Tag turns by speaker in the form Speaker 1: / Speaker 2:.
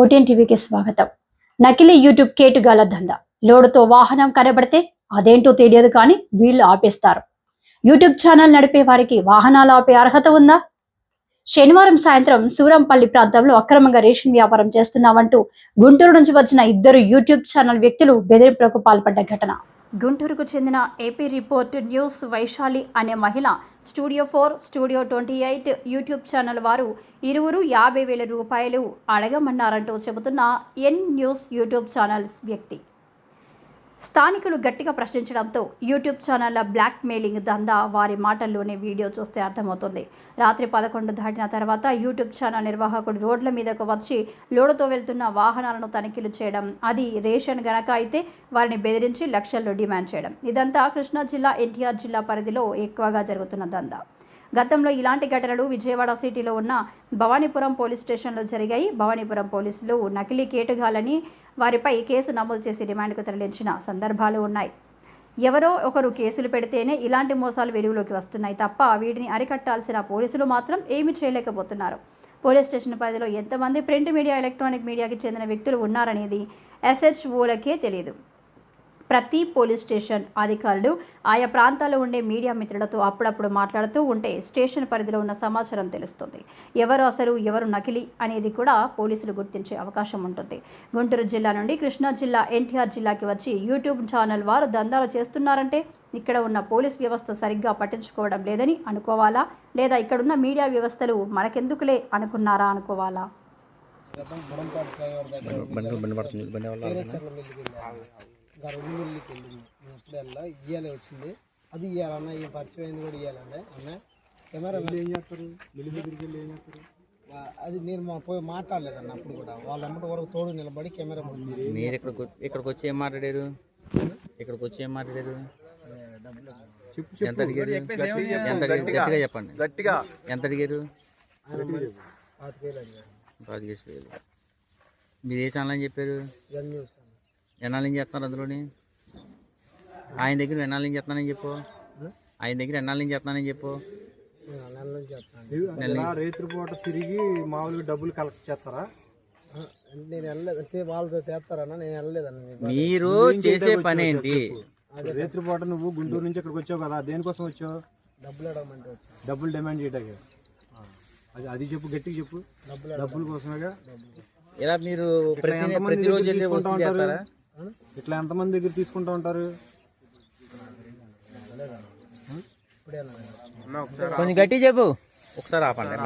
Speaker 1: OTN టీవీకి స్వాగతం. నకిలీ యూట్యూబ్ కేటుగాల దందా లోడుతో వాహనం కనబడితే అదేంటో తెలియదు కానీ వీళ్ళు ఆపేస్తారు. యూట్యూబ్ ఛానల్ నడిపే వారికి వాహనాలు ఆపే అర్హత ఉందా? శనివారం సాయంత్రం సూరంపల్లి ప్రాంతంలో అక్రమంగా రేషన్ వ్యాపారం చేస్తున్నామంటూ గుంటూరు నుంచి వచ్చిన ఇద్దరు యూట్యూబ్ ఛానల్ వ్యక్తులు బెదిరింపులకు పాల్పడ్డ ఘటన. గుంటూరుకు చెందిన ఏపీ రిపోర్ట్ న్యూస్ వైశాలి అనే మహిళ studio four studio twenty eight YouTube channel వారు ఇరువురు యాభై వేల రూపాయలు అడగమన్నారంటూ చెబుతున్న ఎన్ న్యూస్ యూట్యూబ్ ఛానల్స్ వ్యక్తి. స్థానికులు గట్టిగా ప్రశ్నించడంతో యూట్యూబ్ ఛానళ్ళ బ్లాక్ మెయిలింగ్ దందా వారి మాటల్లోనే వీడియో చూస్తే అర్థమవుతుంది. రాత్రి పదకొండు దాటిన తర్వాత యూట్యూబ్ ఛానల్ నిర్వాహకుడు రోడ్ల మీదకు వచ్చి లోడుతో వెళ్తున్న వాహనాలను తనిఖీలు చేయడం అది రేషన్ గనక అయితే వారిని బెదిరించి లక్షల్లో డిమాండ్ చేయడం. ఇదంతా కృష్ణా జిల్లా ఎన్టీఆర్ జిల్లా పరిధిలో ఎక్కువగా జరుగుతున్న దందా. గతంలో ఇలాంటి ఘటనలు విజయవాడ సిటీలో ఉన్న భవానీపురం పోలీస్ స్టేషన్లో జరిగాయి. భవానీపురం పోలీసులు నకిలీ కేటుగాలని వారిపై కేసు నమోదు చేసి రిమాండ్కు తరలించిన సందర్భాలు ఉన్నాయి. ఎవరో ఒకరు కేసులు పెడితేనే ఇలాంటి మోసాలు వెలుగులోకి వస్తున్నాయి తప్ప వీటిని అరికట్టాల్సిన పోలీసులు మాత్రం ఏమీ చేయలేకపోతున్నారు. పోలీస్ స్టేషన్ పరిధిలో ఎంతమంది ప్రింట్ మీడియా ఎలక్ట్రానిక్ మీడియాకి చెందిన వ్యక్తులు ఉన్నారనేది ఎస్హెచ్ఓలకే తెలియదు ప్రతి పోలీస్ స్టేషన్ అధికారులు ఆయా ప్రాంతాల్లో ఉండే మీడియా మిత్రులతో అప్పుడప్పుడు మాట్లాడుతూ ఉంటే స్టేషన్ పరిధిలో ఉన్న సమాచారం తెలుస్తుంది. ఎవరు అసలు ఎవరు నకిలీ అనేది కూడా పోలీసులు గుర్తించే అవకాశం ఉంటుంది. గుంటూరు జిల్లా నుండి కృష్ణా జిల్లా ఎన్టీఆర్ జిల్లాకి వచ్చి యూట్యూబ్ ఛానల్ వారు దందాలు చేస్తున్నారంటే ఇక్కడ ఉన్న పోలీస్ వ్యవస్థ సరిగ్గా పట్టించుకోవడం లేదని అనుకోవాలా? లేదా ఇక్కడున్న మీడియా వ్యవస్థలు మనకెందుకులే అనుకున్నారా అనుకోవాలా?
Speaker 2: బండి బండి పడుతుంది బండి వల్ల
Speaker 3: మిల్లికి వెళ్ళింది నేను వెళ్ళా ఇయ్యాలే వచ్చింది అది ఇయ్యాలన్న ఈ పరిచయం అయింది కూడా ఇయ్యాలండి అన్న కెమెరా ఏం చేస్తారు మిల్లి దగ్గరికి వెళ్ళి ఏం చేస్తారు అది నేను మా పోయి మాట్లాడలేదన్న అప్పుడు కూడా వాళ్ళ అమ్మటి వరకు తోడు నిలబడి కెమెరా.
Speaker 2: మీరు ఇక్కడికి వచ్చి- ఇక్కడికి వచ్చి ఏం మాట్లాడారు? ఇక్కడికి వచ్చి ఏం మాట్లాడారు? ఎంత అడిగారు? ఎంత అడిగారు? గట్టిగా చెప్పండి. గట్టిగా. ఎంత అడిగారు. పదిహేను వేలు మీరు ఏ ఛానల్ అని చెప్పారు? ఎన్నాళ్ళ నుంచి చేస్తున్నారు అందులోని? ఆయన దగ్గర ఎన్నాళ్ళ నుంచి చేస్తున్నానని చెప్పు. ఆయన దగ్గర ఎన్నాళ్ళ నుంచి చేస్తున్నానని చెప్పు.
Speaker 3: నేను ఆ నెల నుంచి చేస్తాను
Speaker 2: నెల నుంచి-
Speaker 4: రైతు పూట తిరిగి మామూలుగా డబ్బులు కలెక్ట్ చేస్తారా?
Speaker 3: నేను వెళ్ళలేదు. అంటే వాళ్ళతో చేస్తారన్న నేను వెళ్ళలేదన్న.
Speaker 2: మీరు చేసే పని ఏంటి?
Speaker 4: రైతు పూట నువ్వు గుంటూరు నుంచి ఇక్కడికి వచ్చావు కదా దేనికోసం వచ్చావు?
Speaker 3: డబ్బులు అడగమంటే వచ్చాను.
Speaker 4: డబ్బులు డిమాండ్ చేయడానికి అది అది చెప్పు గట్టిగా చెప్పు.
Speaker 3: డబ్బులు
Speaker 4: డబ్బుల కోసమేగా.
Speaker 2: ఇలా మీరు ప్రతిరోజు వెళ్ళి వసూలు? చేస్తారా?
Speaker 4: ఇట్లా ఎంతమంది దగ్గర తీసుకుంటా ఉంటారు?
Speaker 2: కొంచెం గట్టి చెప్పు. ఒకసారి ఆపండి.